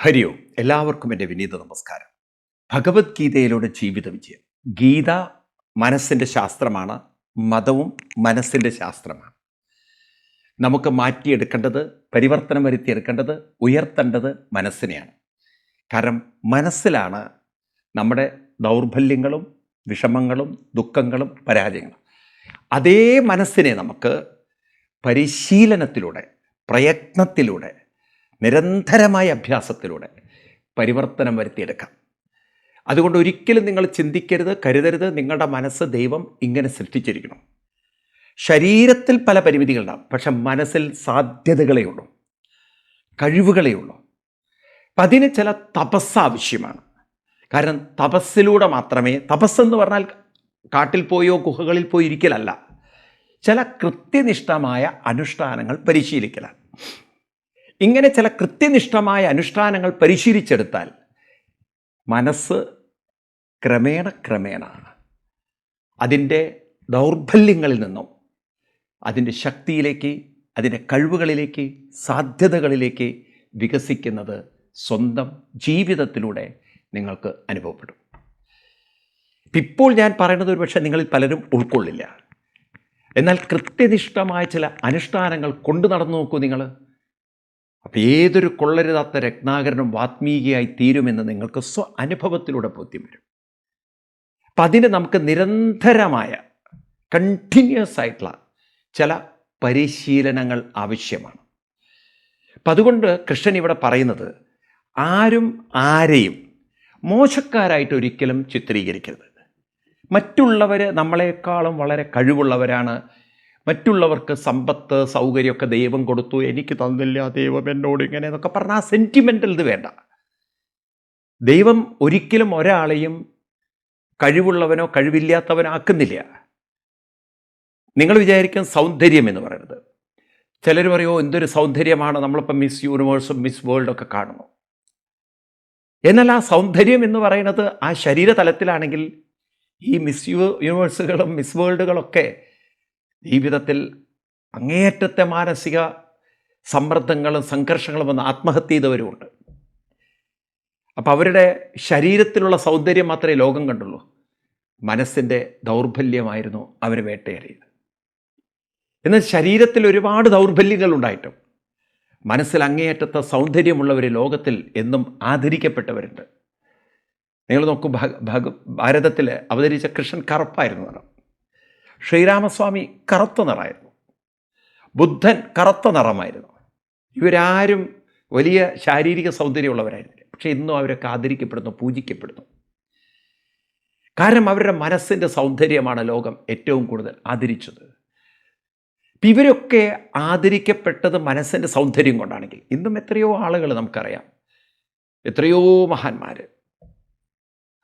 ഹരി ഓം. എല്ലാവർക്കും എന്റെ വിനീത നമസ്കാരം. ഭഗവത്ഗീതയിലൂടെ ജീവിത വിജയം. ഗീത മനസ്സിന്റെ ശാസ്ത്രമാണ് മതവും മനസ്സിന്റെ ശാസ്ത്രമാണ്. നമുക്ക് മാറ്റിയെടുക്കേണ്ടത് പരിവർത്തനം വരുത്തിയെടുക്കേണ്ടത് ഉയർത്തേണ്ടത് മനസ്സിനെയാണ്. കാരണം മനസ്സിലാണ് നമ്മുടെ ദൗർബല്യങ്ങളും വിഷമങ്ങളും ദുഃഖങ്ങളും പരാജയങ്ങളും. അതേ മനസ്സിനെ നമുക്ക് പരിശീലനത്തിലൂടെ പ്രയത്നത്തിലൂടെ നിരന്തരമായ അഭ്യാസത്തിലൂടെ പരിവർത്തനം വരുത്തിയെടുക്കാം. അതുകൊണ്ട് ഒരിക്കലും നിങ്ങൾ ചിന്തിക്കരുത് കരുതരുത്. നിങ്ങളുടെ മനസ്സ് ദൈവം ഇങ്ങനെ സൃഷ്ടിച്ചിരിക്കണം ശരീരത്തിൽ പല പരിമിതികളുണ്ടാവും. പക്ഷെ മനസ്സിൽ സാധ്യതകളേ ഉള്ളൂ. കഴിവുകളേ ഉള്ളൂ. അപ്പം അതിന് ചില തപസ് ആവശ്യമാണ്. കാരണം തപസ്സിലൂടെ മാത്രമേ തപസ്സെന്ന് പറഞ്ഞാൽ കാട്ടിൽ പോയോ ഗുഹകളിൽ പോയി ഇരിക്കലല്ല. ചില കൃത്യനിഷ്ഠമായ അനുഷ്ഠാനങ്ങൾ പരിശീലിക്കലാണ്. ഇങ്ങനെ ചില കൃത്യനിഷ്ഠമായ അനുഷ്ഠാനങ്ങൾ പരിശീലിച്ചെടുത്താൽ മനസ്സ് ക്രമേണ ക്രമേണ അതിന്റെ ദൗർബല്യങ്ങളിൽ നിന്നും അതിന്റെ ശക്തിയിലേക്ക് അതിന്റെ കഴിവുകളിലേക്ക് സാധ്യതകളിലേക്ക് വികസിക്കുന്നത് സ്വന്തം ജീവിതത്തിലൂടെ നിങ്ങൾക്ക് അനുഭവപ്പെടും. ഇപ്പം ഇപ്പോൾ ഞാൻ പറയുന്നത് ഒരു പക്ഷേ നിങ്ങളിൽ പലരും ഉൾക്കൊള്ളില്ല. എന്നാൽ കൃത്യനിഷ്ഠമായ ചില അനുഷ്ഠാനങ്ങൾ കൊണ്ടു നടന്നു നോക്കൂ നിങ്ങൾ. അപ്പം ഏതൊരു കൊള്ളരുതാത്ത രത്നാകരനും വാത്മീകിയായി തീരുമെന്ന് നിങ്ങൾക്ക് സ്വ അനുഭവത്തിലൂടെ ബോധ്യം വരും. അപ്പം അതിന് നമുക്ക് നിരന്തരമായ കണ്ടിന്യൂസ് ആയിട്ടുള്ള ചില പരിശീലനങ്ങൾ ആവശ്യമാണ്. അപ്പം അതുകൊണ്ട് കൃഷ്ണൻ ഇവിടെ പറയുന്നത് ആരും ആരെയും മോശക്കാരായിട്ട് ഒരിക്കലും ചിത്രീകരിക്കരുത്. മറ്റുള്ളവർ നമ്മളെക്കാളും വളരെ കഴിവുള്ളവരാണ് മറ്റുള്ളവർക്ക് സമ്പത്ത് സൗകര്യമൊക്കെ ദൈവം കൊടുത്തു. എനിക്ക് തന്നില്ല ദൈവം എന്നോട് ഇങ്ങനെ എന്നൊക്കെ പറഞ്ഞാൽ ആ സെന്റിമെന്റൽ ഇത് വേണ്ട. ദൈവം ഒരിക്കലും ഒരാളെയും കഴിവുള്ളവനോ കഴിവില്ലാത്തവനോ ആക്കുന്നില്ല നിങ്ങൾ വിചാരിക്കും സൗന്ദര്യം എന്ന് പറയുന്നത് ചിലർ പറയുമോ എന്തൊരു സൗന്ദര്യമാണ് നമ്മളിപ്പോൾ മിസ് യൂണിവേഴ്സും മിസ് വേൾഡൊക്കെ കാണുന്നു. എന്നാൽ ആ സൗന്ദര്യം എന്ന് പറയുന്നത് ആ ശരീരതലത്തിലാണെങ്കിൽ ഈ മിസ് യൂണിവേഴ്സുകളും മിസ് വേൾഡുകളൊക്കെ ജീവിതത്തിൽ അങ്ങേയറ്റത്തെ മാനസിക സമ്മർദ്ദങ്ങളും സംഘർഷങ്ങളും വന്ന് ആത്മഹത്യ ചെയ്തവരുമുണ്ട്. അപ്പോൾ അവരുടെ ശരീരത്തിലുള്ള സൗന്ദര്യം മാത്രമേ ലോകം കണ്ടുള്ളൂ. മനസ്സിന്റെ ദൗർബല്യമായിരുന്നു അവർ വേട്ടയേറിയത്. എന്നാൽ ശരീരത്തിൽ ഒരുപാട് ദൗർബല്യങ്ങൾ ഉണ്ടായിട്ടും മനസ്സിൽ അങ്ങേയറ്റത്തെ സൗന്ദര്യമുള്ളവർ ലോകത്തിൽ എന്നും ആദരിക്കപ്പെട്ടവരുണ്ട്. നിങ്ങൾ നോക്കൂ ഭാരതത്തിൽ അവതരിച്ച കൃഷ്ണൻ കറുപ്പായിരുന്നു നിറം ശ്രീരാമസ്വാമി കറുത്ത നിറമായിരുന്നു. ബുദ്ധൻ കറുത്ത നിറമായിരുന്നു. ഇവരാരും വലിയ ശാരീരിക സൗന്ദര്യമുള്ളവരായിരുന്നില്ല. പക്ഷേ ഇന്നും അവരൊക്കെ ആദരിക്കപ്പെടുന്നു പൂജിക്കപ്പെടുന്നു. കാരണം അവരുടെ മനസ്സിന്റെ സൗന്ദര്യമാണ് ലോകം ഏറ്റവും കൂടുതൽ ആദരിച്ചത്. ഇവരൊക്കെ ആദരിക്കപ്പെട്ടത് മനസ്സിന്റെ സൗന്ദര്യം കൊണ്ടാണെങ്കിൽ ഇന്നും എത്രയോ ആളുകൾ നമുക്കറിയാം. എത്രയോ മഹാന്മാർ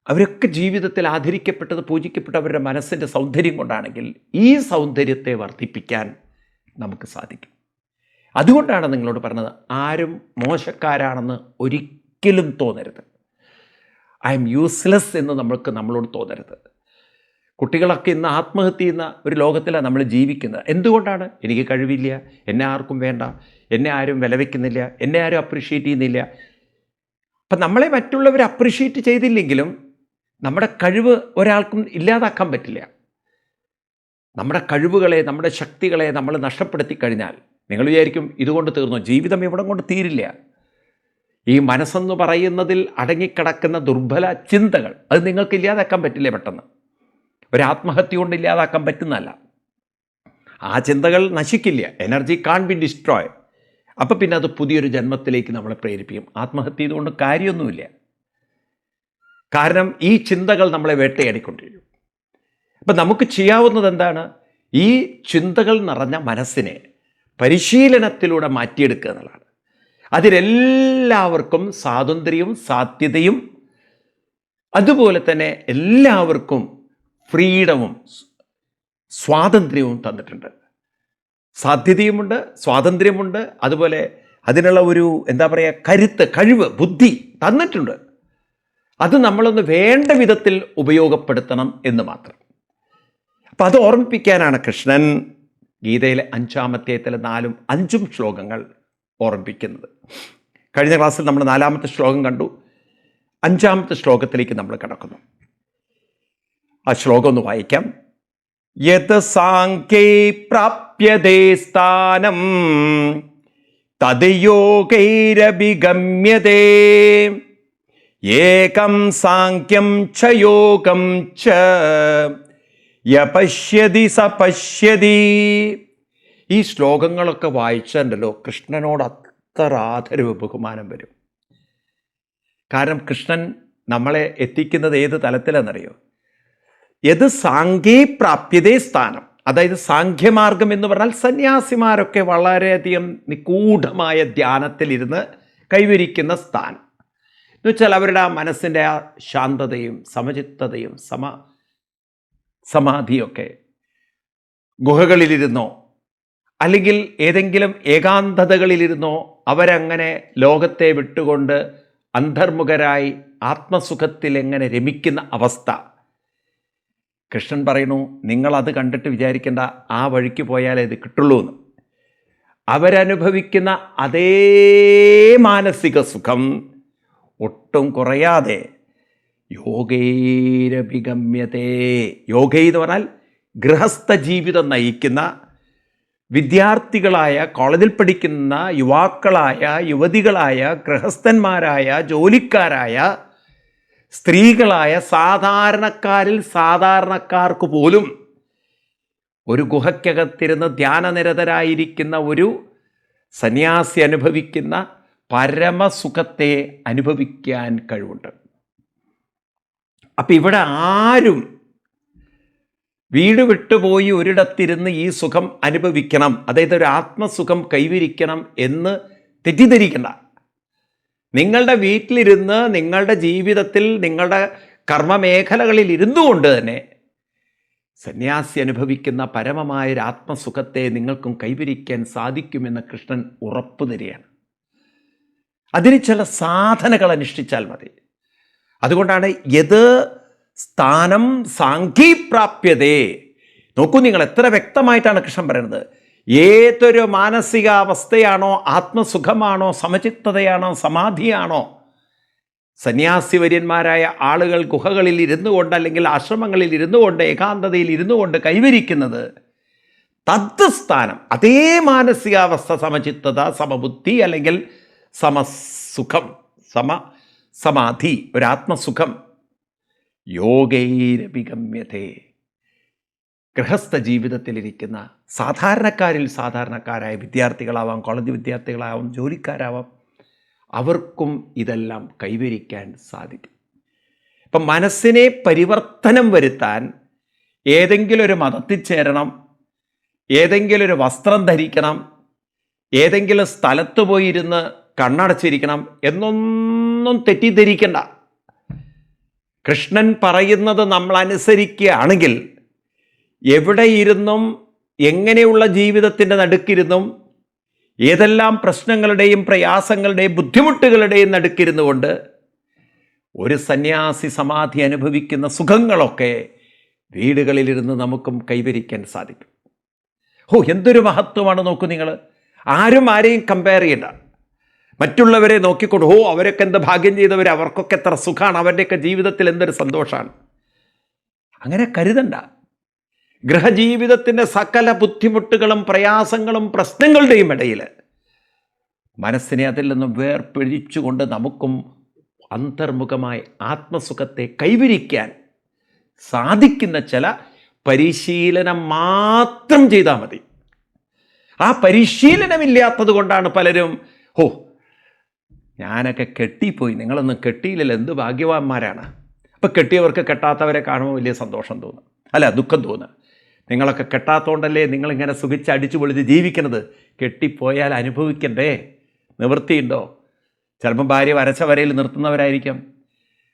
അവരൊക്കെ ജീവിതത്തിൽ ആദരിക്കപ്പെട്ടത് പൂജിക്കപ്പെട്ട അവരുടെ മനസ്സിന്റെ സൗന്ദര്യം കൊണ്ടാണെങ്കിൽ ഈ സൗന്ദര്യത്തെ വർദ്ധിപ്പിക്കാൻ നമുക്ക് സാധിക്കും. അതുകൊണ്ടാണ് നിങ്ങളോട് പറഞ്ഞത് ആരും മോശക്കാരാണെന്ന് ഒരിക്കലും തോന്നരുത്. ഐ എം യൂസ്ലെസ് എന്ന് നമ്മൾക്ക് നമ്മളോട് തോന്നരുത്. കുട്ടികളൊക്കെ ഇന്ന് ആത്മഹത്യ ചെയ്യുന്ന ഒരു ലോകത്തിലാണ് നമ്മൾ ജീവിക്കുന്നത്. എന്തുകൊണ്ടാണ്? എനിക്ക് കഴിവില്ല എന്നെ ആർക്കും വേണ്ട എന്നെ ആരും വിലവെക്കുന്നില്ല എന്നെ ആരും അപ്രീഷിയേറ്റ് ചെയ്യുന്നില്ല. അപ്പം നമ്മളെ മറ്റുള്ളവർ അപ്രീഷിയേറ്റ് ചെയ്തില്ലെങ്കിലും നമ്മുടെ കഴിവ് ഒരാൾക്കും ഇല്ലാതാക്കാൻ പറ്റില്ല. നമ്മുടെ കഴിവുകളെ നമ്മുടെ ശക്തികളെ നമ്മൾ നഷ്ടപ്പെടുത്തി കഴിഞ്ഞാൽ നിങ്ങൾ വിചാരിക്കും ഇതുകൊണ്ട് തീർന്നു? ജീവിതം ഇവിടം കൊണ്ട് തീരില്ല. ഈ മനസ്സെന്ന് പറയുന്നതിൽ അടങ്ങിക്കിടക്കുന്ന ദുർബല ചിന്തകൾ അത് നിങ്ങൾക്ക് ഇല്ലാതാക്കാൻ പറ്റില്ല പെട്ടെന്ന്? ഒരു ആത്മഹത്യ കൊണ്ട് ഇല്ലാതാക്കാൻ പറ്റുന്നതല്ല. ആ ചിന്തകൾ നശിക്കില്ല. എനർജി കാൺ ബി ഡിസ്ട്രോയ് അപ്പോൾ പിന്നെ അത് പുതിയൊരു ജന്മത്തിലേക്ക് നമ്മളെ പ്രേരിപ്പിക്കും. ആത്മഹത്യ ചെയ്തുകൊണ്ട് കാര്യമൊന്നുമില്ല. കാരണം ഈ ചിന്തകൾ നമ്മളെ വേട്ടയാടിക്കൊണ്ടിരിക്കും. അപ്പം നമുക്ക് ചെയ്യാവുന്നത് എന്താണ്? ഈ ചിന്തകൾ നിറഞ്ഞ മനസ്സിനെ പരിശീലനത്തിലൂടെ മാറ്റിയെടുക്കുക എന്നുള്ളതാണ്. അതിലെല്ലാവർക്കും സ്വാതന്ത്ര്യവും സാധ്യതയും അതുപോലെ തന്നെ എല്ലാവർക്കും ഫ്രീഡവും സ്വാതന്ത്ര്യവും തന്നിട്ടുണ്ട്. സാധ്യതയുമുണ്ട് സ്വാതന്ത്ര്യമുണ്ട് അതുപോലെ അതിനുള്ള ഒരു എന്താ പറയുക കരുത്ത് കഴിവ് ബുദ്ധി തന്നിട്ടുണ്ട്. അത് നമ്മളൊന്ന് വേണ്ട വിധത്തിൽ ഉപയോഗപ്പെടുത്തണം എന്ന് മാത്രം. അപ്പം അത് ഓർമ്മിപ്പിക്കാനാണ് കൃഷ്ണൻ ഗീതയിലെ അഞ്ചാമത്തേത്തിലെ നാലും അഞ്ചും ശ്ലോകങ്ങൾ ഓർമ്മിപ്പിക്കുന്നത്. കഴിഞ്ഞ ക്ലാസ്സിൽ നമ്മൾ നാലാമത്തെ ശ്ലോകം കണ്ടു. അഞ്ചാമത്തെ ശ്ലോകത്തിലേക്ക് നമ്മൾ കിടക്കുന്നു. ആ ശ്ലോകം ഒന്ന് വായിക്കാം. യത് സാങ്കേ പ്രാപ്യതേ സ്ഥാനം തത് യോഗൈരഭിഗമ്യതേ ഏകം സാഖ്യം ക്ഷയോഗം ച. യപശ്യതി സ പശ്യതി. ഈ ശ്ലോകങ്ങളൊക്കെ വായിച്ചുണ്ടല്ലോ കൃഷ്ണനോട് അത്ര ആദരവ് ബഹുമാനം വരും. കാരണം കൃഷ്ണൻ നമ്മളെ എത്തിക്കുന്നത് ഏത് തലത്തിലെന്നറിയോ യത് സാങ്കേ പ്രാപ്യതേ സ്ഥാനം. അതായത് സാഖ്യമാർഗം എന്ന് പറഞ്ഞാൽ സന്യാസിമാരൊക്കെ വളരെയധികം നിഗൂഢമായ ധ്യാനത്തിലിരുന്ന് കൈവരിക്കുന്ന സ്ഥാനം. എന്ന് വെച്ചാൽ അവരുടെ ആ മനസ്സിന്റെ ആ ശാന്തതയും സമചിത്തതയും സമ സമാധിയൊക്കെ ഗുഹകളിലിരുന്നോ അല്ലെങ്കിൽ ഏതെങ്കിലും ഏകാന്തതകളിലിരുന്നോ അവരങ്ങനെ ലോകത്തെ വിട്ടുകൊണ്ട് അന്തർമുഖരായി ആത്മസുഖത്തിൽ എങ്ങനെ രമിക്കുന്ന അവസ്ഥ. കൃഷ്ണൻ പറയുന്നു നിങ്ങളത് കണ്ടിട്ട് വിചാരിക്കേണ്ട ആ വഴിക്ക് പോയാലേ ഇത് കിട്ടുള്ളൂ എന്ന് അവരനുഭവിക്കുന്ന അതേ മാനസിക സുഖം ഒട്ടും കുറയാതെ യോഗൈരഭിഗമ്യതേ യോഗ എന്ന് പറഞ്ഞാൽ ഗൃഹസ്ഥ ജീവിതം നയിക്കുന്ന വിദ്യാർത്ഥികളായ കോളേജിൽ പഠിക്കുന്ന യുവാക്കളായ യുവതികളായ ഗൃഹസ്ഥന്മാരായ ജോലിക്കാരായ സ്ത്രീകളായ സാധാരണക്കാരിൽ സാധാരണക്കാർക്ക് പോലും ഒരു ഗുഹയ്ക്കകത്തിരുന്ന് ധ്യാനനിരതരായിരിക്കുന്ന ഒരു സന്യാസി അനുഭവിക്കുന്ന പരമസുഖത്തെ അനുഭവിക്കാൻ കഴിവുണ്ട്. അപ്പം ഇവിടെ ആരും വീട് വിട്ടുപോയി ഒരിടത്തിരുന്ന് ഈ സുഖം അനുഭവിക്കണം അതായത് ഒരു ആത്മസുഖം കൈവരിക്കണം എന്ന് തെറ്റിദ്ധരിക്കണ്ട. നിങ്ങളുടെ വീട്ടിലിരുന്ന് നിങ്ങളുടെ ജീവിതത്തിൽ നിങ്ങളുടെ കർമ്മമേഖലകളിൽ ഇരുന്നു കൊണ്ട് തന്നെ സന്യാസി അനുഭവിക്കുന്ന പരമമായ ഒരു ആത്മസുഖത്തെ നിങ്ങൾക്കും കൈവരിക്കാൻ സാധിക്കുമെന്ന് കൃഷ്ണൻ ഉറപ്പു തരികയാണ് അതിന് ചില സാധനകൾ അനുഷ്ഠിച്ചാൽ മതി. അതുകൊണ്ടാണ് യത് സ്ഥാനം സാങ്കീപ്രാപ്യതേ നോക്കൂ നിങ്ങൾ എത്ര വ്യക്തമായിട്ടാണ് കൃഷ്ണൻ പറയുന്നത്. ഏതൊരു മാനസികാവസ്ഥയാണോ ആത്മസുഖമാണോ സമചിത്തതയാണോ സമാധിയാണോ സന്യാസിവര്യന്മാരായ ആളുകൾ ഗുഹകളിൽ ഇരുന്നു കൊണ്ട് അല്ലെങ്കിൽ ആശ്രമങ്ങളിൽ ഇരുന്നു കൊണ്ട് ഏകാന്തതയിൽ ഇരുന്നു കൊണ്ട് കൈവരിക്കുന്നത് തത് സ്ഥാനം അതേ മാനസികാവസ്ഥ സമചിത്തത സമബുദ്ധി അല്ലെങ്കിൽ സമസുഖം സമ സമാധി ഒരാത്മസുഖം. യോഗൈരഭിഗമ്യതേ. ഗൃഹസ്ഥ ജീവിതത്തിലിരിക്കുന്ന സാധാരണക്കാരിൽ സാധാരണക്കാരായ വിദ്യാർത്ഥികളാവാം കോളേജ് വിദ്യാർത്ഥികളാവാം ജോലിക്കാരാവാം അവർക്കും ഇതെല്ലാം കൈവരിക്കാൻ സാധിക്കും. ഇപ്പം മനസ്സിനെ പരിവർത്തനം വരുത്താൻ ഏതെങ്കിലും ഒരു മതത്തിൽ ചേരണം ഏതെങ്കിലും ഒരു വസ്ത്രം ധരിക്കണം ഏതെങ്കിലും സ്ഥലത്ത് പോയിരുന്ന് കണ്ണടച്ചിരിക്കണം എന്നൊന്നും തെറ്റിദ്ധരിക്കണ്ട. കൃഷ്ണൻ പറയുന്നത് നമ്മൾ അനുസരിക്കുകയാണെങ്കിൽ എവിടെ ഇരുന്നും എങ്ങനെയുള്ള ജീവിതത്തിന്റെ നടുക്കിരുന്നും ഏതെല്ലാം പ്രശ്നങ്ങളുടെയും പ്രയാസങ്ങളുടെയും ബുദ്ധിമുട്ടുകളുടെയും നടുക്കിരുന്നു കൊണ്ട് ഒരു സന്യാസി സമാധി അനുഭവിക്കുന്ന സുഖങ്ങളൊക്കെ വീടുകളിലിരുന്ന് നമുക്കും കൈവരിക്കാൻ സാധിക്കും. ഓ എന്തൊരു മഹത്വമാണ് നോക്കൂ നിങ്ങൾ. ആരും ആരെയും കമ്പയർ ചെയ്യണ്ട. മറ്റുള്ളവരെ നോക്കിക്കൊണ്ട് ഓ അവരൊക്കെ എന്ത് ഭാഗ്യം ചെയ്തവർ അവർക്കൊക്കെ എത്ര സുഖമാണ് അവരുടെയൊക്കെ ജീവിതത്തിൽ എന്തൊരു സന്തോഷമാണ് അങ്ങനെ കരുതണ്ട. ഗൃഹജീവിതത്തിന്റെ സകല ബുദ്ധിമുട്ടുകളും പ്രയാസങ്ങളും പ്രശ്നങ്ങളുടെയും ഇടയിൽ മനസ്സിനെ അതിൽ നിന്നും വേർപിഴിച്ചുകൊണ്ട് നമുക്കും അന്തർമുഖമായി ആത്മസുഖത്തെ കൈവരിക്കാൻ സാധിക്കുന്ന ചില പരിശീലനം മാത്രം ചെയ്താൽ മതി. ആ പരിശീലനമില്ലാത്തത് കൊണ്ടാണ് പലരും ഓ ഞാനൊക്കെ കെട്ടിപ്പോയി. നിങ്ങളൊന്നും കെട്ടിയില്ലല്ലോ. എന്ത് ഭാഗ്യവാന്മാരാണ്? അപ്പോൾ കെട്ടിയവർക്ക് കെട്ടാത്തവരെ കാണുമ്പോൾ വലിയ സന്തോഷം തോന്നും. അല്ല ദുഃഖം തോന്നുക നിങ്ങളൊക്കെ കെട്ടാത്തോണ്ടല്ലേ നിങ്ങളിങ്ങനെ സുഖിച്ച് അടിച്ചു പൊളിച്ച് ജീവിക്കുന്നത്? കെട്ടിപ്പോയാൽ അനുഭവിക്കണ്ടേ? നിവൃത്തിയുണ്ടോ? ചിലപ്പം ഭാര്യ വരച്ച വരയിൽ നിർത്തുന്നവരായിരിക്കാം.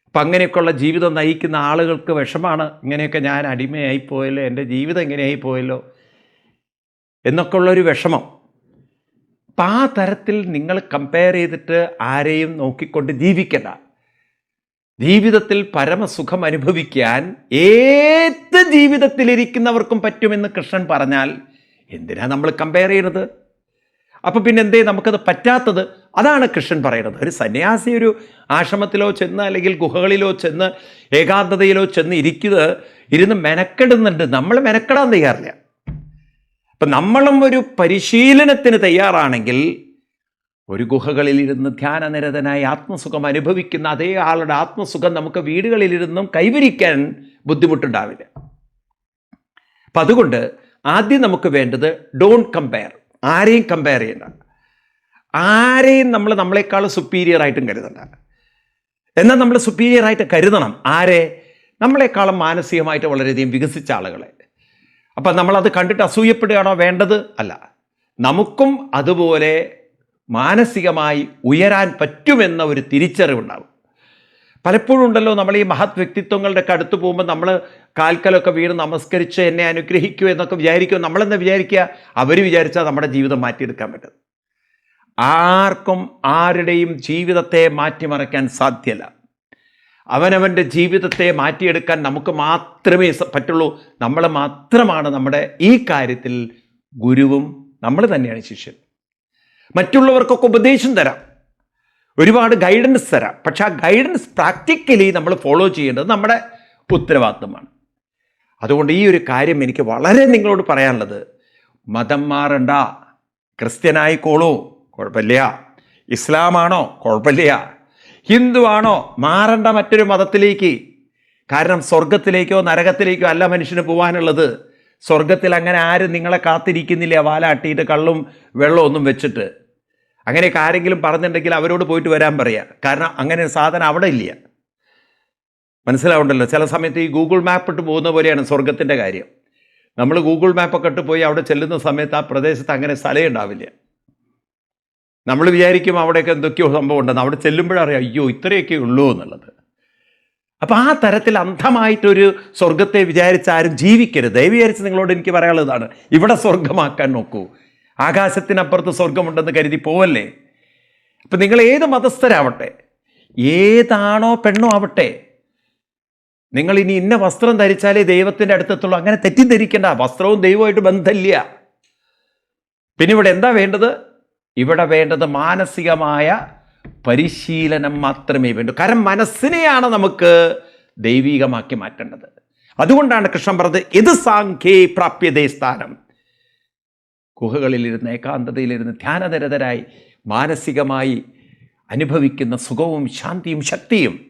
അപ്പം അങ്ങനെയൊക്കെയുള്ള ജീവിതം നയിക്കുന്ന ആളുകൾക്ക് വിഷമാണ്. ഇങ്ങനെയൊക്കെ ഞാൻ അടിമയായി പോയല്ലോ എന്റെ ജീവിതം ഇങ്ങനെയായി പോയല്ലോ എന്നൊക്കെ ഉള്ളൊരു വിഷമം. അപ്പം ആ തരത്തിൽ നിങ്ങൾ കമ്പയർ ചെയ്തിട്ട് ആരെയും നോക്കിക്കൊണ്ട് ജീവിക്കണ്ട. ജീവിതത്തിൽ പരമസുഖം അനുഭവിക്കാൻ ഏത് ജീവിതത്തിലിരിക്കുന്നവർക്കും പറ്റുമെന്ന് കൃഷ്ണൻ പറഞ്ഞാൽ എന്തിനാ നമ്മൾ കമ്പയർ ചെയ്യുന്നത് അപ്പം പിന്നെ എന്തേ നമുക്കത് പറ്റാത്തത്? അതാണ് കൃഷ്ണൻ പറയുന്നത്. ഒരു സന്യാസി ഒരു ആശ്രമത്തിലോ ചെന്ന് അല്ലെങ്കിൽ ഗുഹകളിലോ ചെന്ന് ഏകാന്തതയിലോ ചെന്ന് ഇരിക്കുന്നത് ഇരുന്ന് മെനക്കെടുന്നുണ്ട്. നമ്മൾ മെനക്കെടാൻ തയ്യാറില്ല. അപ്പം നമ്മളും ഒരു പരിശീലനത്തിന് തയ്യാറാണെങ്കിൽ ഒരു ഗുഹകളിലിരുന്ന് ധ്യാനനിരതനായി ആത്മസുഖം അനുഭവിക്കുന്ന അതേ ആളുടെ ആത്മസുഖം നമുക്ക് വീടുകളിലിരുന്നും കൈവരിക്കാൻ ബുദ്ധിമുട്ടുണ്ടാവില്ല. അപ്പം അതുകൊണ്ട് ആദ്യം നമുക്ക് വേണ്ടത് ഡോണ്ട് കമ്പയർ ആരെയും കമ്പയർ ചെയ്യണ്ട. ആരെയും നമ്മൾ നമ്മളെക്കാൾ സുപ്പീരിയർ ആയിട്ടും കരുതണ്ട. എന്നാൽ നമ്മൾ സുപ്പീരിയർ ആയിട്ട് കരുതണം. ആരെ? നമ്മളെക്കാളും മാനസികമായിട്ട് വളരെയധികം വികസിച്ച ആളുകളെ. അപ്പം നമ്മളത് കണ്ടിട്ട് അസൂയപ്പെടുകയാണോ വേണ്ടത്? അല്ല. നമുക്കും അതുപോലെ മാനസികമായി ഉയരാൻ പറ്റുമെന്ന ഒരു തിരിച്ചറിവുണ്ടാകും പലപ്പോഴും ഉണ്ടല്ലോ നമ്മൾ ഈ മഹത് വ്യക്തിത്വങ്ങളുടെ ഒക്കെ അടുത്ത് പോകുമ്പോൾ നമ്മൾ കാൽക്കലൊക്കെ വീണ് നമസ്കരിച്ച് എന്നെ അനുഗ്രഹിക്കൂ എന്നൊക്കെ വിചാരിക്കും. നമ്മളെന്താ വിചാരിക്കുക? അവർ വിചാരിച്ചാൽ നമ്മുടെ ജീവിതം മാറ്റിയെടുക്കാൻ പറ്റും. ആർക്കും ആരുടെയും ജീവിതത്തെ മാറ്റിമറിക്കാൻ സാധ്യല്ല. അവനവന്റെ ജീവിതത്തെ മാറ്റിയെടുക്കാൻ നമുക്ക് മാത്രമേ പറ്റുള്ളൂ. നമ്മൾ മാത്രമാണ് നമ്മുടെ ഈ കാര്യത്തിൽ ഗുരുവും നമ്മൾ തന്നെയാണ് ശിഷ്യൻ. മറ്റുള്ളവർക്കൊക്കെ ഉപദേശം തരാം. ഒരുപാട് ഗൈഡൻസ് തരാം. പക്ഷെ ആ ഗൈഡൻസ് പ്രാക്ടിക്കലി നമ്മൾ ഫോളോ ചെയ്യേണ്ടത് നമ്മുടെ ഉത്തരവാദിത്തമാണ് അതുകൊണ്ട് ഈ ഒരു കാര്യം എനിക്ക് വളരെ നിങ്ങളോട് പറയാനുള്ളത്. മതം മാറണ്ട. ക്രിസ്ത്യനായിക്കോളൂ. കുഴപ്പമില്ല. ഇസ്ലാമാണോ? കുഴപ്പമില്ല. ഹിന്ദു മാറേണ്ട മാറണ്ട മറ്റൊരു മതത്തിലേക്ക്. കാരണം സ്വർഗത്തിലേക്കോ നരകത്തിലേക്കോ അല്ല മനുഷ്യന് പോകാനുള്ളത് സ്വർഗത്തിൽ അങ്ങനെ ആരും നിങ്ങളെ കാത്തിരിക്കുന്നില്ല വാലാട്ടിയിട്ട് കള്ളും വെള്ളവും ഒന്നും വെച്ചിട്ട്. അങ്ങനെയൊക്കെ ആരെങ്കിലും പറഞ്ഞിട്ടുണ്ടെങ്കിൽ അവരോട് പോയിട്ട് വരാൻ പറയാം. കാരണം അങ്ങനെ സാധനം അവിടെ ഇല്ല. മനസ്സിലാവുണ്ടല്ലോ? ചില സമയത്ത് ഈ ഗൂഗിൾ മാപ്പ് ഇട്ട് പോകുന്ന പോലെയാണ് സ്വർഗത്തിന്റെ കാര്യം. നമ്മൾ ഗൂഗിൾ മാപ്പൊക്കെ ഇട്ട് പോയി അവിടെ ചെല്ലുന്ന സമയത്ത് ആ പ്രദേശത്ത് അങ്ങനെ സ്ഥലം ഉണ്ടാവില്ല. നമ്മൾ വിചാരിക്കും അവിടെയൊക്കെ എന്തൊക്കെയോ സംഭവം ഉണ്ടെന്ന് അവിടെ ചെല്ലുമ്പോഴറിയാം അയ്യോ ഇത്രയൊക്കെ ഉള്ളൂ എന്നുള്ളത്. അപ്പം ആ തരത്തിൽ അന്ധമായിട്ടൊരു സ്വർഗത്തെ വിചാരിച്ച് ആരും ജീവിക്കരുത്. വിചാരിച്ച് നിങ്ങളോട് എനിക്ക് പറയാനുള്ളതാണ്. ഇവിടെ സ്വർഗമാക്കാൻ നോക്കൂ. ആകാശത്തിനപ്പുറത്ത് സ്വർഗമുണ്ടെന്ന് കരുതി പോവല്ലേ? അപ്പം നിങ്ങൾ ഏത് മതസ്ഥരാവട്ടെ? ഏതാണോ പെണ്ണോ ആവട്ടെ? നിങ്ങൾ ഇനി ഇന്ന വസ്ത്രം ധരിച്ചാലേ ദൈവത്തിന്റെ അടുത്തെത്തുള്ളൂ. അങ്ങനെ തെറ്റിദ്ധരിക്കേണ്ട. വസ്ത്രവും ദൈവമായിട്ട് ബന്ധമില്ല. പിന്നെ ഇവിടെ എന്താ വേണ്ടത്? ഇവിടെ വേണ്ടത് മാനസികമായ പരിശീലനം മാത്രമേ വേണ്ടൂ. കാരണം മനസ്സിനെയാണ് നമുക്ക് ദൈവീകമാക്കി മാറ്റേണ്ടത്. അതുകൊണ്ടാണ് കൃഷ്ണൻ പറഞ്ഞത് ഇത് സാഖ്യേ പ്രാപ്യതേ സ്ഥാനം. ഗുഹകളിലിരുന്ന് ഏകാന്തതയിലിരുന്ന് ധ്യാനനിരതരായി മാനസികമായി അനുഭവിക്കുന്ന സുഖവും ശാന്തിയും ശക്തിയും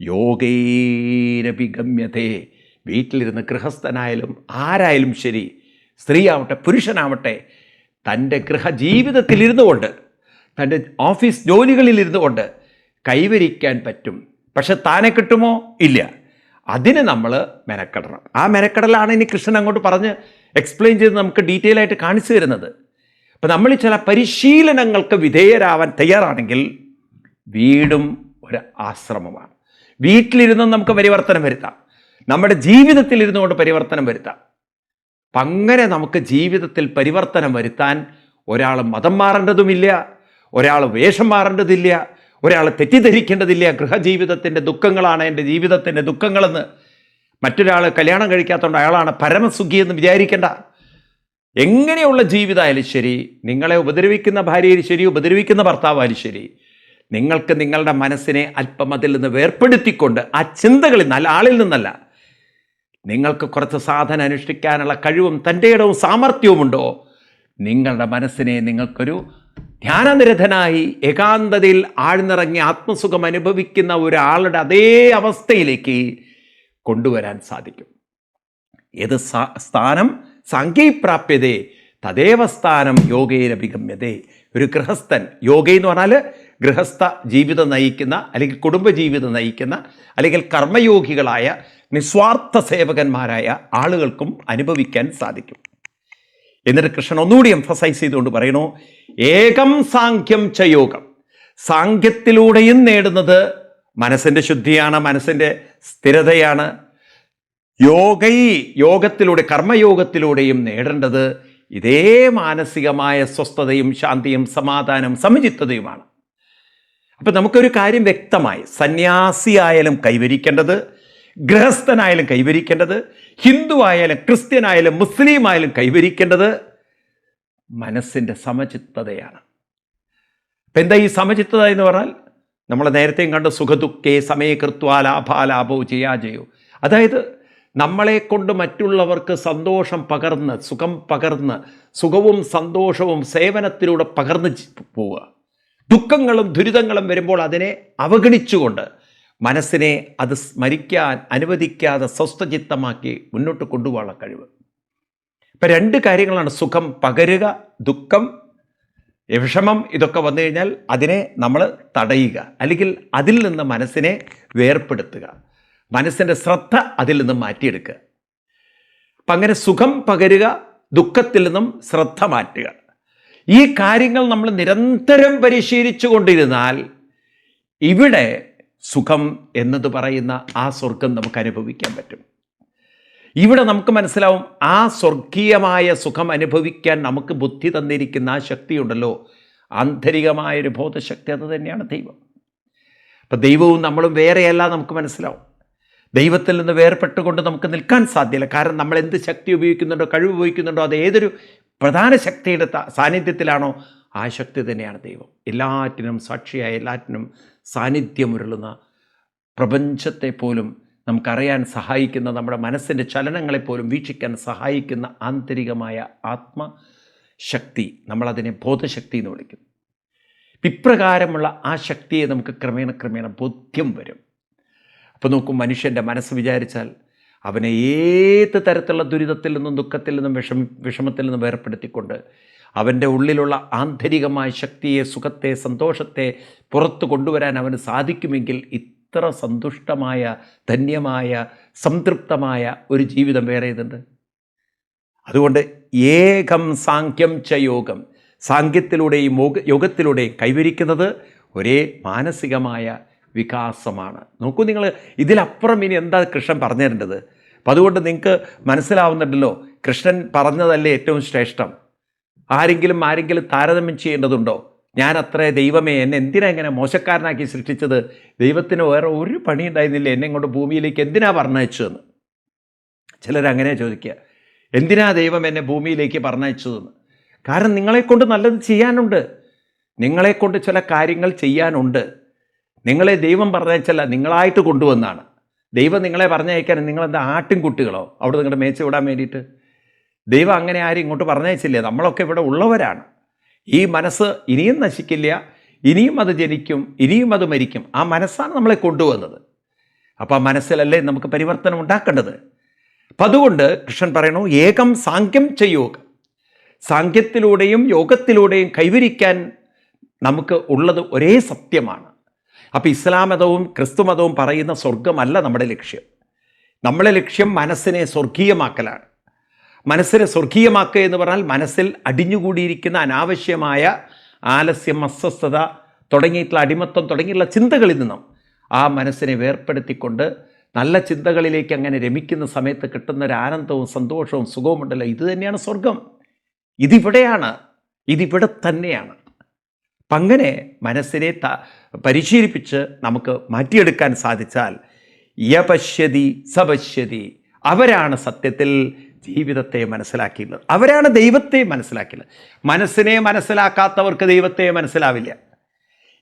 യോഗേരഭിഗമ്യതേ. വീട്ടിലിരുന്ന് ഗൃഹസ്ഥനായാലും ആരായാലും ശരി സ്ത്രീയാവട്ടെ പുരുഷനാവട്ടെ തന്റെ ഗൃഹജീവിതത്തിലിരുന്നു കൊണ്ട് തന്റെ ഓഫീസ് ജോലികളിലിരുന്നു കൊണ്ട് കൈവരിക്കാൻ പറ്റും. പക്ഷെ താനെ കിട്ടുമോ? ഇല്ല. അതിന് നമ്മൾ മെനക്കെടണം. ആ മെനക്കെടലാണ് ഇനി കൃഷ്ണൻ അങ്ങോട്ട് പറഞ്ഞ് എക്സ്പ്ലെയിൻ ചെയ്ത് നമുക്ക് ഡീറ്റെയിൽ ആയിട്ട് കാണിച്ചു തരുന്നത്. അപ്പം നമ്മൾ ചില പരിശീലനങ്ങൾക്ക് വിധേയരാവാൻ തയ്യാറാണെങ്കിൽ വീടും ഒരു ആശ്രമമാണ്. വീട്ടിലിരുന്നും നമുക്ക് പരിവർത്തനം വരുത്താം. നമ്മുടെ ജീവിതത്തിലിരുന്നുകൊണ്ട് പരിവർത്തനം വരുത്താം. അപ്പം അങ്ങനെ നമുക്ക് ജീവിതത്തിൽ പരിവർത്തനം വരുത്താൻ ഒരാൾ മതം മാറേണ്ടതുമില്ല ഒരാൾ വേഷം മാറേണ്ടതില്ല ഒരാൾ തെറ്റിദ്ധരിക്കേണ്ടതില്ല. ഗൃഹജീവിതത്തിന്റെ ദുഃഖങ്ങളാണ് എന്റെ ജീവിതത്തിന്റെ ദുഃഖങ്ങളെന്ന്. മറ്റൊരാൾ കല്യാണം കഴിക്കാത്തതുകൊണ്ട് അയാളാണ് പരമസുഖി എന്ന് വിചാരിക്കേണ്ട. എങ്ങനെയുള്ള ജീവിതമായാലും ശരി നിങ്ങളെ ഉപദ്രവിക്കുന്ന ഭാര്യയായാലും ശരി ഉപദ്രവിക്കുന്ന ഭർത്താവായാലും ശരി നിങ്ങൾക്ക് നിങ്ങളുടെ മനസ്സിനെ അല്പം അതിൽ നിന്ന് വേർപ്പെടുത്തിക്കൊണ്ട് ആ ചിന്തകളിൽ നിന്ന് അല്ല ആളിൽ നിന്നല്ല നിങ്ങൾക്ക് കുറച്ച് സാധന അനുഷ്ഠിക്കാനുള്ള കഴിവും തന്റെ ഇടവും സാമർഥ്യവുമുണ്ടോ? നിങ്ങളുടെ മനസ്സിനെ നിങ്ങൾക്കൊരു ധ്യാനനിരതനായി ഏകാന്തതയിൽ ആഴ്ന്നിറങ്ങി ആത്മസുഖം അനുഭവിക്കുന്ന ഒരാളുടെ അതേ അവസ്ഥയിലേക്ക് കൊണ്ടുവരാൻ സാധിക്കും. ഏത് സ്ഥാനം സാങ്കേപ്രാപ്യതേ തദേവ സ്ഥാനം യോഗയിലഭിഗമ്യതേ ഒരു ഗൃഹസ്ഥൻ യോഗ എന്ന് പറഞ്ഞാൽ ഗൃഹസ്ഥ ജീവിതം നയിക്കുന്ന അല്ലെങ്കിൽ കുടുംബജീവിതം നയിക്കുന്ന അല്ലെങ്കിൽ കർമ്മയോഗികളായ നിസ്വാർത്ഥ സേവകന്മാരായ ആളുകൾക്കും അനുഭവിക്കാൻ സാധിക്കും. എന്നിട്ട് കൃഷ്ണൻ ഒന്നുകൂടി എംഫസൈസ് ചെയ്തുകൊണ്ട് പറയണു ഏകം സാഖ്യം ച യോഗം. സാഖ്യത്തിലൂടെയും നേടുന്നത് മനസ്സിന്റെ ശുദ്ധിയാണ് മനസ്സിന്റെ സ്ഥിരതയാണ്. യോഗൈ യോഗത്തിലൂടെ കർമ്മയോഗത്തിലൂടെയും നേടേണ്ടത് ഇതേ മാനസികമായ സ്വസ്ഥതയും ശാന്തിയും സമാധാനവും സമചിത്തതയുമാണ്. അപ്പം നമുക്കൊരു കാര്യം വ്യക്തമായി സന്യാസിയായാലും കൈവരിക്കേണ്ടത് ഗൃഹസ്ഥനായാലും കൈവരിക്കേണ്ടത് ഹിന്ദു ആയാലും ക്രിസ്ത്യൻ ആയാലും മുസ്ലിം ആയാലും കൈവരിക്കേണ്ടത് മനസ്സിന്റെ സമചിത്തതയാണ്. അപ്പം എന്താ ഈ സമചിത്തത എന്ന് പറഞ്ഞാൽ? നമ്മൾ നേരത്തെയും കണ്ട സുഖദുഃഖേ സമയകൃത്വ ലാഭാലാഭോ ചെയ്യാജയോ അതായത് നമ്മളെ കൊണ്ട് മറ്റുള്ളവർക്ക് സന്തോഷം പകർന്ന് സുഖം പകർന്ന് സുഖവും സന്തോഷവും സേവനത്തിലൂടെ പകർന്ന് പോവുക. ദുഃഖങ്ങളും ദുരിതങ്ങളും വരുമ്പോൾ അതിനെ അവഗണിച്ചുകൊണ്ട് മനസ്സിനെ അത് സ്മരിക്കാൻ അനുവദിക്കാതെ സ്വസ്ഥചിത്തമാക്കി മുന്നോട്ട് കൊണ്ടുപോകാനുള്ള കഴിവ്. ഇപ്പം രണ്ട് കാര്യങ്ങളാണ്. സുഖം പകരുക ദുഃഖം വിഷമം ഇതൊക്കെ വന്നു കഴിഞ്ഞാൽ അതിനെ നമ്മൾ തടയുക. അല്ലെങ്കിൽ അതിൽ നിന്ന് മനസ്സിനെ വേർപ്പെടുത്തുക. മനസ്സിന്റെ ശ്രദ്ധ അതിൽ നിന്ന് മാറ്റിയെടുക്കുക. അപ്പം അങ്ങനെ സുഖം പകരുക ദുഃഖത്തിൽ നിന്നും ശ്രദ്ധ മാറ്റുക. ഈ കാര്യങ്ങൾ നമ്മൾ നിരന്തരം പരിശീലിച്ചു കൊണ്ടിരുന്നാൽ ഇവിടെ സുഖം എന്നത് പറയുന്ന ആ സ്വർഗം നമുക്ക് അനുഭവിക്കാൻ പറ്റും. ഇവിടെ നമുക്ക് മനസ്സിലാവും ആ സ്വർഗീയമായ സുഖം അനുഭവിക്കാൻ നമുക്ക് ബുദ്ധി തന്നിരിക്കുന്ന ആ ശക്തിയുണ്ടല്ലോ. ആന്തരികമായൊരു ബോധശക്തി അത് തന്നെയാണ് ദൈവം. അപ്പം ദൈവവും നമ്മളും വേറെയല്ല നമുക്ക് മനസ്സിലാവും. ദൈവത്തിൽ നിന്ന് വേർപെട്ടുകൊണ്ട് നമുക്ക് നിൽക്കാൻ സാധ്യമല്ല കാരണം നമ്മൾ എന്ത് ശക്തി ഉപയോഗിക്കുന്നുണ്ടോ കഴിവ് ഉപയോഗിക്കുന്നുണ്ടോ അത് ഏതൊരു പ്രധാന ശക്തിയുടെ സാന്നിധ്യത്തിലാണോ ആ ശക്തി തന്നെയാണ് ദൈവം. എല്ലാറ്റിനും സാക്ഷിയായ എല്ലാറ്റിനും സാന്നിധ്യമുരുളുന്ന പ്രപഞ്ചത്തെ പോലും നമുക്കറിയാൻ സഹായിക്കുന്ന നമ്മുടെ മനസ്സിന്റെ ചലനങ്ങളെപ്പോലും വീക്ഷിക്കാൻ സഹായിക്കുന്ന ആന്തരികമായ ആത്മശക്തി നമ്മളതിനെ ബോധശക്തി എന്ന് വിളിക്കുന്നു ഇപ്രകാരമുള്ള ആ ശക്തിയെ നമുക്ക് ക്രമേണ ക്രമേണ ബോധ്യം വരും. അപ്പോൾ നോക്കും മനുഷ്യന്റെ മനസ്സ് വിചാരിച്ചാൽ അവനെ ഏത് തരത്തിലുള്ള ദുരിതത്തിൽ നിന്നും ദുഃഖത്തിൽ നിന്നും വിഷമ വിഷമത്തിൽ നിന്നും വേർപ്പെടുത്തിക്കൊണ്ട് അവന്റെ ഉള്ളിലുള്ള ആന്തരികമായ ശക്തിയെ സുഖത്തെ സന്തോഷത്തെ പുറത്തു കൊണ്ടുവരാൻ അവന് സാധിക്കുമെങ്കിൽ ഇത്ര സന്തുഷ്ടമായ ധന്യമായ സംതൃപ്തമായ ഒരു ജീവിതം വേറെ ഇതുണ്ട് അതുകൊണ്ട് ഏകം സാങ്ക്യം ച യോഗം. സാങ്ക്യത്തിലൂടെയും യോഗ യോഗത്തിലൂടെയും കൈവരിക്കുന്നത് ഒരേ മാനസികമായ വികാസമാണ്. നോക്കൂ നിങ്ങൾ ഇതിലപ്പുറം ഇനി എന്താ കൃഷ്ണൻ പറഞ്ഞു തരേണ്ടത് അപ്പം അതുകൊണ്ട് നിങ്ങൾക്ക് മനസ്സിലാവുന്നുണ്ടല്ലോ കൃഷ്ണൻ പറഞ്ഞതല്ലേ ഏറ്റവും ശ്രേഷ്ഠം. ആരെങ്കിലും ആരെങ്കിലും താരതമ്യം ചെയ്യേണ്ടതുണ്ടോ? ഞാൻ അത്ര ദൈവമേ എന്നെ എന്തിനാ ഇങ്ങനെ മോശക്കാരനാക്കി സൃഷ്ടിച്ചത്? ദൈവത്തിന് വേറെ ഒരു പണി ഉണ്ടായിരുന്നില്ല എന്നെ ഇങ്ങോട്ട് ഭൂമിയിലേക്ക് എന്തിനാ പറഞ്ഞയച്ചതെന്ന്. ചിലരങ്ങനെ ചോദിക്കുക. എന്തിനാ ദൈവം എന്നെ ഭൂമിയിലേക്ക് പറഞ്ഞയച്ചതെന്ന്? കാരണം നിങ്ങളെക്കൊണ്ട് നല്ലത് ചെയ്യാനുണ്ട്. നിങ്ങളെക്കൊണ്ട് ചില കാര്യങ്ങൾ ചെയ്യാനുണ്ട്. നിങ്ങളെ ദൈവം പറഞ്ഞയച്ചല്ല നിങ്ങളായിട്ട് കൊണ്ടുവന്നാണ്. ദൈവം നിങ്ങളെ പറഞ്ഞയക്കാൻ നിങ്ങളെന്താ ആട്ടിൻകുട്ടികളോ? അവിടെ നിങ്ങളുടെ മേച്ച വിടാൻ വേണ്ടിയിട്ട്? ദൈവം അങ്ങനെ ആരും ഇങ്ങോട്ട് പറഞ്ഞയച്ചില്ലേ. നമ്മളൊക്കെ ഇവിടെ ഉള്ളവരാണ്. ഈ മനസ്സ് ഇനിയും നശിക്കില്ല. ഇനിയും അത് ജനിക്കും. ഇനിയും അത് മരിക്കും. ആ മനസ്സാണ് നമ്മളെ കൊണ്ടുവന്നത്. അപ്പോൾ ആ മനസ്സിലല്ലേ നമുക്ക് പരിവർത്തനം ഉണ്ടാക്കേണ്ടത്? അപ്പം അതുകൊണ്ട് കൃഷ്ണൻ പറയണു ഏകം സാങ്ക്യം ചെയ്യുക സാങ്ക്യത്തിലൂടെയും യോഗത്തിലൂടെയും കൈവരിക്കാൻ നമുക്ക് ഉള്ളത് ഒരേ സത്യമാണ്. അപ്പോൾ ഇസ്ലാം മതവും ക്രിസ്തു മതവും പറയുന്ന സ്വർഗമല്ല നമ്മുടെ ലക്ഷ്യം. നമ്മളെ ലക്ഷ്യം മനസ്സിനെ സ്വർഗീയമാക്കലാണ്. മനസ്സിനെ സ്വർഗീയമാക്കുക എന്ന് പറഞ്ഞാൽ മനസ്സിൽ അടിഞ്ഞുകൂടിയിരിക്കുന്ന അനാവശ്യമായ ആലസ്യം അസ്വസ്ഥത തുടങ്ങിയിട്ടുള്ള അടിമത്തം തുടങ്ങിയിട്ടുള്ള ചിന്തകളിൽ നിന്നും ആ മനസ്സിനെ വേർപ്പെടുത്തിക്കൊണ്ട് നല്ല ചിന്തകളിലേക്ക് അങ്ങനെ രമിക്കുന്ന സമയത്ത് കിട്ടുന്ന ഒരു ആനന്ദവും സന്തോഷവും സുഖവും ഉണ്ടല്ലോ. ഇത് തന്നെയാണ് സ്വർഗം. ഇതിവിടെയാണ് ഇതിവിടെ തന്നെയാണ്. അപ്പം അങ്ങനെ മനസ്സിനെ ത പരിശീലിപ്പിച്ച് നമുക്ക് മാറ്റിയെടുക്കാൻ സാധിച്ചാൽ യപശ്യതി സപശ്യതി അവരാണ് സത്യത്തിൽ ജീവിതത്തെ മനസ്സിലാക്കിയിട്ടുള്ളത് അവരാണ് ദൈവത്തെ മനസ്സിലാക്കിയത് മനസ്സിനെ മനസ്സിലാക്കാത്തവർക്ക് ദൈവത്തെ മനസ്സിലാവില്ല.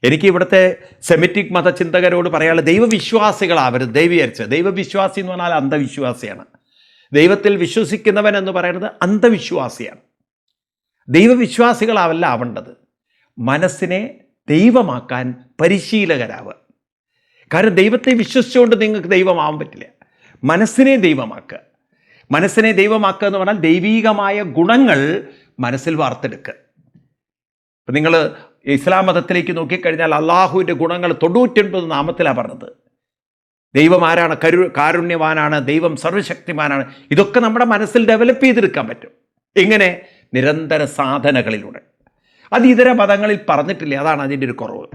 എനിക്ക് ഇവിടുത്തെ സെമിറ്റിക് മതചിന്തകരോട് പറയാനുള്ള ദൈവവിശ്വാസികളാവരുത്. ദൈവീകരിച്ച് ദൈവവിശ്വാസി എന്ന് പറഞ്ഞാൽ അന്ധവിശ്വാസിയാണ്. ദൈവത്തിൽ വിശ്വസിക്കുന്നവൻ എന്ന് പറയുന്നത് അന്ധവിശ്വാസിയാണ്. ദൈവവിശ്വാസികളാവല്ല ആവേണ്ടത്. മനസ്സിനെ ദൈവമാക്കാൻ പരിശീലകരാവുക. കാരണം ദൈവത്തെ വിശ്വസിച്ചുകൊണ്ട് നിങ്ങൾക്ക് ദൈവമാവാൻ പറ്റില്ല. മനസ്സിനെ ദൈവമാക്കുക. മനസ്സിനെ ദൈവമാക്കുക എന്ന് പറഞ്ഞാൽ ദൈവീകമായ ഗുണങ്ങൾ മനസ്സിൽ വാർത്തെടുക്കുക. ഇപ്പം നിങ്ങൾ ഇസ്ലാം മതത്തിലേക്ക് നോക്കിക്കഴിഞ്ഞാൽ അള്ളാഹുവിന്റെ ഗുണങ്ങൾ തൊണ്ണൂറ്റൊൻപത് നാമത്തിലാണ് പറഞ്ഞത്. ദൈവം ആരാണ്? കരു കാരുണ്യവാനാണ് ദൈവം സർവശക്തിമാനാണ് ഇതൊക്കെ നമ്മുടെ മനസ്സിൽ ഡെവലപ്പ് ചെയ്തെടുക്കാൻ പറ്റും. ഇങ്ങനെ നിരന്തര സാധനകളിലൂടെ. അത് ഇതര മതങ്ങളിൽ പറഞ്ഞിട്ടില്ല? അതാണ് അതിന്റെ ഒരു കുറവ്.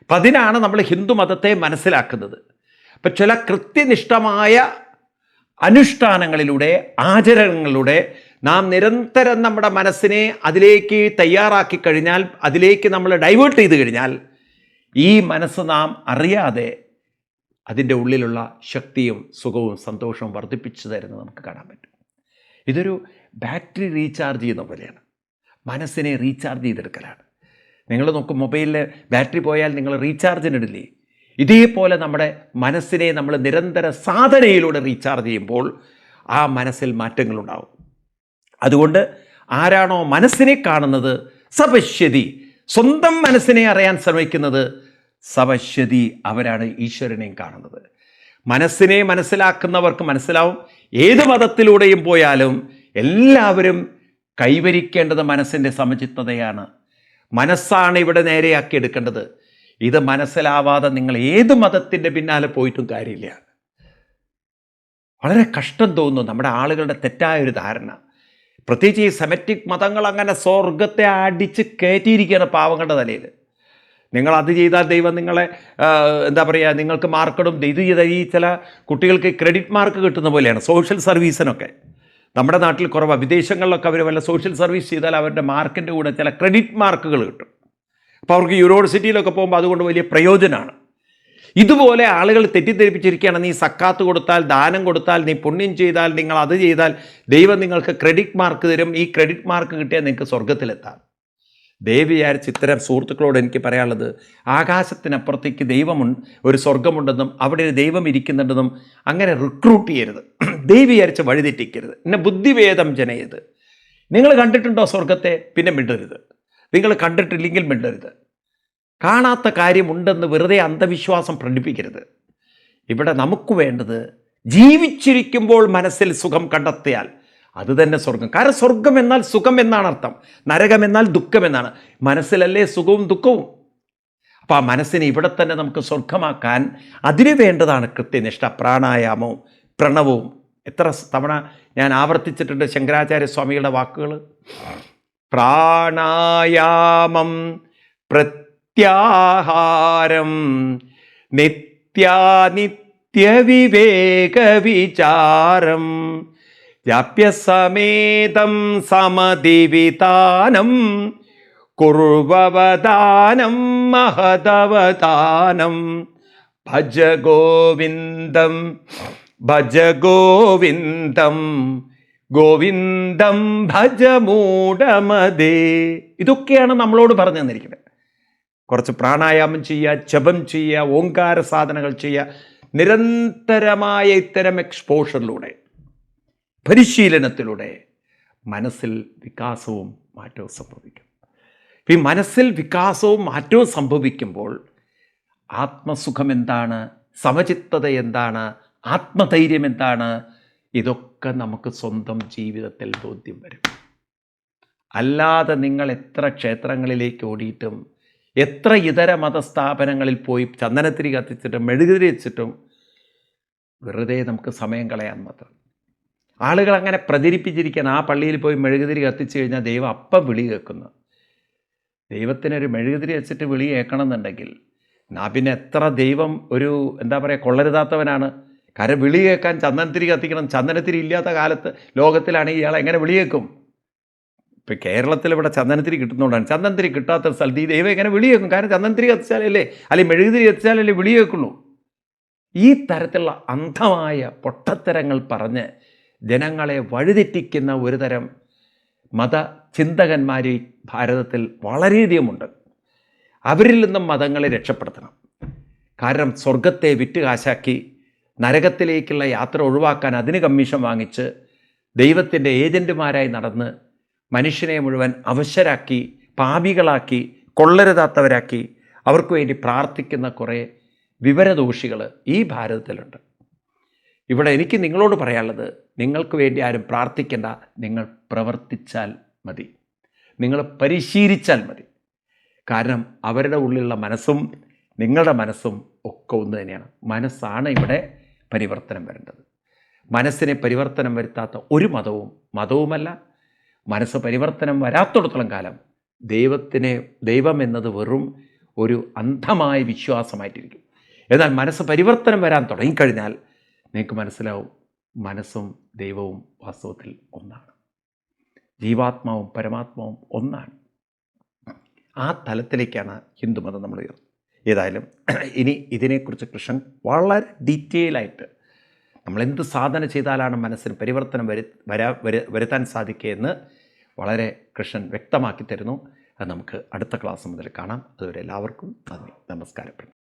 അപ്പം അതിനാണ് നമ്മൾ ഹിന്ദു മതത്തെ മനസ്സിലാക്കുന്നത്. അപ്പം ചില കൃത്യനിഷ്ഠമായ അനുഷ്ഠാനങ്ങളിലൂടെ ആചരണങ്ങളിലൂടെ നാം നിരന്തരം നമ്മുടെ മനസ്സിനെ അതിലേക്ക് തയ്യാറാക്കി കഴിഞ്ഞാൽ അതിലേക്ക് നമ്മൾ ഡൈവേർട്ട് ചെയ്ത് കഴിഞ്ഞാൽ ഈ മനസ്സ് നാം അറിയാതെ അതിന്റെ ഉള്ളിലുള്ള ശക്തിയും സുഖവും സന്തോഷവും വർദ്ധിപ്പിച്ചു തരുന്നത് നമുക്ക് കാണാൻ പറ്റും. ഇതൊരു ബാറ്ററി റീചാർജ് ചെയ്യുന്ന പോലെയാണ്. മനസ്സിനെ റീചാർജ് ചെയ്തെടുക്കലാണ്. നിങ്ങൾ നോക്കും മൊബൈലിൽ ബാറ്ററി പോയാൽ നിങ്ങൾ റീചാർജിനിടില്ലേ ഇതേപോലെ നമ്മുടെ മനസ്സിനെ നമ്മൾ നിരന്തര സാധനയിലൂടെ റീചാർജ് ചെയ്യുമ്പോൾ ആ മനസ്സിൽ മാറ്റങ്ങളുണ്ടാവും. അതുകൊണ്ട് ആരാണോ മനസ്സിനെ കാണുന്നത് സപശ്യതി സ്വന്തം മനസ്സിനെ അറിയാൻ ശ്രമിക്കുന്നത് സപശ്യതി അവരാണ് ഈശ്വരനെയും കാണുന്നത്. മനസ്സിനെ മനസ്സിലാക്കുന്നവർക്ക് മനസ്സിലാവും ഏത് മതത്തിലൂടെയും പോയാലും എല്ലാവരും കൈവരിക്കേണ്ടത് മനസ്സിന്റെ സമചിത്തതയാണ്. മനസ്സാണ് ഇവിടെ നേരെയാക്കി എടുക്കേണ്ടത്. ഇത് മനസ്സിലാവാതെ നിങ്ങൾ ഏത് മതത്തിന്റെ പിന്നാലെ പോയിട്ടും കാര്യമില്ല. വളരെ കഷ്ടം തോന്നുന്നു നമ്മുടെ ആളുകളുടെ തെറ്റായ ഒരു ധാരണ. പ്രത്യേകിച്ച് ഈ സെമറ്റിക് മതങ്ങൾ അങ്ങനെ സ്വർഗത്തെ അടിച്ച് കയറ്റിയിരിക്കുകയാണ് പാവങ്ങളുടെ തലയിൽ നിങ്ങൾ അത് ചെയ്താൽ ദൈവം നിങ്ങളെ എന്താ പറയുക നിങ്ങൾക്ക് മാർക്കിടും ഇത് ചെയ്താൽ ഈ ചില കുട്ടികൾക്ക് ക്രെഡിറ്റ് മാർക്ക് കിട്ടുന്ന പോലെയാണ് സോഷ്യൽ സർവീസിനൊക്കെ നമ്മുടെ നാട്ടിൽ കുറവാണ് വിദേശങ്ങളിലൊക്കെ അവർ വല്ല സോഷ്യൽ സർവീസ് ചെയ്താൽ അവരുടെ മാർക്കിന്റെ കൂടെ ചില ക്രെഡിറ്റ് മാർക്കുകൾ കിട്ടും. അപ്പോൾ അവർക്ക് യൂണിവേഴ്സിറ്റിയിലൊക്കെ പോകുമ്പോൾ അതുകൊണ്ട് വലിയ പ്രയോജനമാണ് ഇതുപോലെ ആളുകൾ തെറ്റിദ്ധരിപ്പിച്ചിരിക്കുകയാണ് നീ സക്കാത്ത് കൊടുത്താൽ ദാനം കൊടുത്താൽ നീ പുണ്യം ചെയ്താൽ നിങ്ങൾ അത് ചെയ്താൽ ദൈവം നിങ്ങൾക്ക് ക്രെഡിറ്റ് മാർക്ക് തരും. ഈ ക്രെഡിറ്റ് മാർക്ക് കിട്ടിയാൽ നിങ്ങൾക്ക് സ്വർഗത്തിലെത്താം ദൈവം വിചാരിച്ച് ഇത്തരം സുഹൃത്തുക്കളോട് എനിക്ക് പറയാനുള്ളത് ആകാശത്തിനപ്പുറത്തേക്ക് ദൈവമുണ്ട് ഒരു സ്വർഗമുണ്ടെന്നും അവിടെ ഒരു ദൈവം ഇരിക്കുന്നുണ്ടെന്നും അങ്ങനെ റിക്രൂട്ട് ചെയ്യരുത്. ദൈവം വിചാരിച്ച് വഴിതെറ്റിക്കരുത്. എന്നെ ബുദ്ധിവേദം ജനയത് നിങ്ങൾ കണ്ടിട്ടുണ്ടോ സ്വർഗത്തെ പിന്നെ മിണ്ടരുത്. നിങ്ങൾ കണ്ടിട്ടില്ലെങ്കിൽ മിണ്ടരുത്. കാണാത്ത കാര്യമുണ്ടെന്ന് വെറുതെ അന്ധവിശ്വാസം പ്രകടിപ്പിക്കരുത്. ഇവിടെ നമുക്ക് വേണ്ടത് ജീവിച്ചിരിക്കുമ്പോൾ മനസ്സിൽ സുഖം കണ്ടെത്തിയാൽ അത് തന്നെ സ്വർഗം കാരണം സ്വർഗം എന്നാൽ സുഖം എന്നാണ് അർത്ഥം. നരകം എന്നാൽ ദുഃഖം എന്നാണ്. മനസ്സിലല്ലേ സുഖവും ദുഃഖവും? അപ്പോൾ ആ മനസ്സിനെ ഇവിടെ തന്നെ നമുക്ക് സ്വർഗമാക്കാൻ അതിന് വേണ്ടതാണ് കൃത്യനിഷ്ഠ. പ്രാണായാമവും പ്രണവവും. എത്ര തവണ ഞാൻ ആവർത്തിച്ചിട്ടുണ്ട് ശങ്കരാചാര്യ സ്വാമികളുടെ വാക്കുകൾ പ്രാണായാമം പ്രത്യാഹാരം നിത്യാനിത്യവിവേകവിചാരം ജാപ്യസമേതം സമതിവിതാനം കുർവവദാനം മഹദവദാനം ഭജ ഗോവിന്ദം ഭജ ഗോവിന്ദം ഗോവിന്ദം ഭജമൂടമതേ. ഇതൊക്കെയാണ് നമ്മളോട് പറഞ്ഞു തന്നിരിക്കുന്നത്. കുറച്ച് പ്രാണായാമം ചെയ്യുക ജപം ചെയ്യുക ഓങ്കാര സാധനകൾ ചെയ്യുക നിരന്തരമായ ഇത്തരം എക്സ്പോഷറിലൂടെ പരിശീലനത്തിലൂടെ മനസ്സിൽ വികാസവും മാറ്റവും സംഭവിക്കും. ഈ മനസ്സിൽ വികാസവും മാറ്റവും സംഭവിക്കുമ്പോൾ ആത്മസുഖം എന്താണ്? സമചിത്തത എന്താണ്? ആത്മധൈര്യം എന്താണ്? ഇതൊക്കെ നമുക്ക് സ്വന്തം ജീവിതത്തിൽ ബോധ്യം വരും. അല്ലാതെ നിങ്ങൾ എത്ര ക്ഷേത്രങ്ങളിലേക്ക് ഓടിയിട്ടും എത്ര ഇതര മതസ്ഥാപനങ്ങളിൽ പോയി ചന്ദനത്തിരി കത്തിച്ചിട്ടും മെഴുകുതിരി വെച്ചിട്ടും വെറുതെ നമുക്ക് സമയം കളയാൻ മാത്രം. ആളുകൾ അങ്ങനെ പ്രചരിപ്പിച്ചിരിക്കാൻ ആ പള്ളിയിൽ പോയി മെഴുകുതിരി കത്തിച്ചു കഴിഞ്ഞാൽ ദൈവം അപ്പം വിളി കേൾക്കുന്നു. ദൈവത്തിനൊരു മെഴുകുതിരി വെച്ചിട്ട് വിളി കേൾക്കണം എന്നുണ്ടെങ്കിൽ നാ പിന്നെ എത്ര ദൈവം ഒരു എന്താ പറയുക കൊള്ളരുതാത്തവനാണ്. കാരണം വിളി കേൾക്കാൻ ചന്ദനത്തിരി കത്തിക്കണം. ചന്ദനത്തിരി ഇല്ലാത്ത കാലത്ത് ലോകത്തിലാണെങ്കിൽ ഇയാൾ എങ്ങനെ വിളി കേൾക്കും? ഇപ്പം കേരളത്തിൽ ഇവിടെ ചന്ദനത്തിരി കിട്ടുന്നതുകൊണ്ടാണ്. ചന്ദനത്തിരി കിട്ടാത്ത സ്ഥലത്ത് ഈ ദൈവം എങ്ങനെ വിളി കേൾക്കും? കാരണം ചന്ദനത്തിരി കത്തിച്ചാലല്ലേ അല്ലെങ്കിൽ മെഴുകുതിരി കത്തിച്ചാലല്ലേ വിളി കേൾക്കുള്ളൂ. ഈ തരത്തിലുള്ള അന്ധമായ പൊട്ടത്തരങ്ങൾ പറഞ്ഞ് ജനങ്ങളെ വഴിതെറ്റിക്കുന്ന ഒരു തരം മതചിന്തകന്മാർ ഈ ഭാരതത്തിൽ വളരെയധികമുണ്ട്. അവരിൽ നിന്നും മതങ്ങളെ രക്ഷപ്പെടുത്തണം. കാരണം സ്വർഗത്തെ വിറ്റ് കാശാക്കി നരകത്തിലേക്കുള്ള യാത്ര ഒഴിവാക്കാൻ അതിന് കമ്മീഷൻ വാങ്ങിച്ച് ദൈവത്തിന്റെ ഏജന്റുമാരായി നടന്ന് മനുഷ്യനെ മുഴുവൻ അവശരാക്കി പാപികളാക്കി കൊള്ളരുതാത്തവരാക്കി അവർക്ക് വേണ്ടി പ്രാർത്ഥിക്കുന്ന കുറേ വിവരദോഷികൾ ഈ ഭാരതത്തിലുണ്ട്. ഇവിടെ എനിക്ക് നിങ്ങളോട് പറയാനുള്ളത് നിങ്ങൾക്ക് വേണ്ടി ആരും പ്രാർത്ഥിക്കേണ്ട നിങ്ങൾ പ്രവർത്തിച്ചാൽ മതി. നിങ്ങൾ പരിശീലിച്ചാൽ മതി. കാരണം അവരുടെ ഉള്ളിലുള്ള മനസ്സും നിങ്ങളുടെ മനസ്സും ഒക്കെ ഒന്ന് തന്നെയാണ്. മനസ്സാണ് ഇവിടെ പരിവർത്തനം വരേണ്ടത്. മനസ്സിനെ പരിവർത്തനം വരുത്താത്ത ഒരു മതവും മതവുമല്ല. മനസ്സ് പരിവർത്തനം വരാത്തിടത്തോളം കാലം ദൈവത്തിനെ ദൈവം എന്നത് വെറും ഒരു അന്ധമായ വിശ്വാസമായിട്ടിരിക്കും. എന്നാൽ മനസ്സ് പരിവർത്തനം വരാൻ തുടങ്ങിക്കഴിഞ്ഞാൽ നിങ്ങൾക്ക് മനസ്സിലാവും മനസ്സും ദൈവവും വാസ്തവത്തിൽ ഒന്നാണ്. ജീവാത്മാവും പരമാത്മാവും ഒന്നാണ്. ആ തലത്തിലേക്കാണ് ഹിന്ദുമതം നമ്മൾ ഉയർന്നത് ഏതായാലും ഇനി ഇതിനെക്കുറിച്ച് കൃഷ്ണൻ വളരെ ഡീറ്റെയിൽ ആയിട്ട് നമ്മൾ എന്ത് സാധന ചെയ്താലാണ് മനസ്സിന് പരിവർത്തനം വരു വരാ വരു വരുത്താൻ സാധിക്കുക എന്ന് വളരെ കൃഷ്ണൻ വ്യക്തമാക്കി തരുന്നു. അത് നമുക്ക് അടുത്ത ക്ലാസ് മുതൽ കാണാം. അതുവരെ എല്ലാവർക്കും നന്ദി. നമസ്കാരം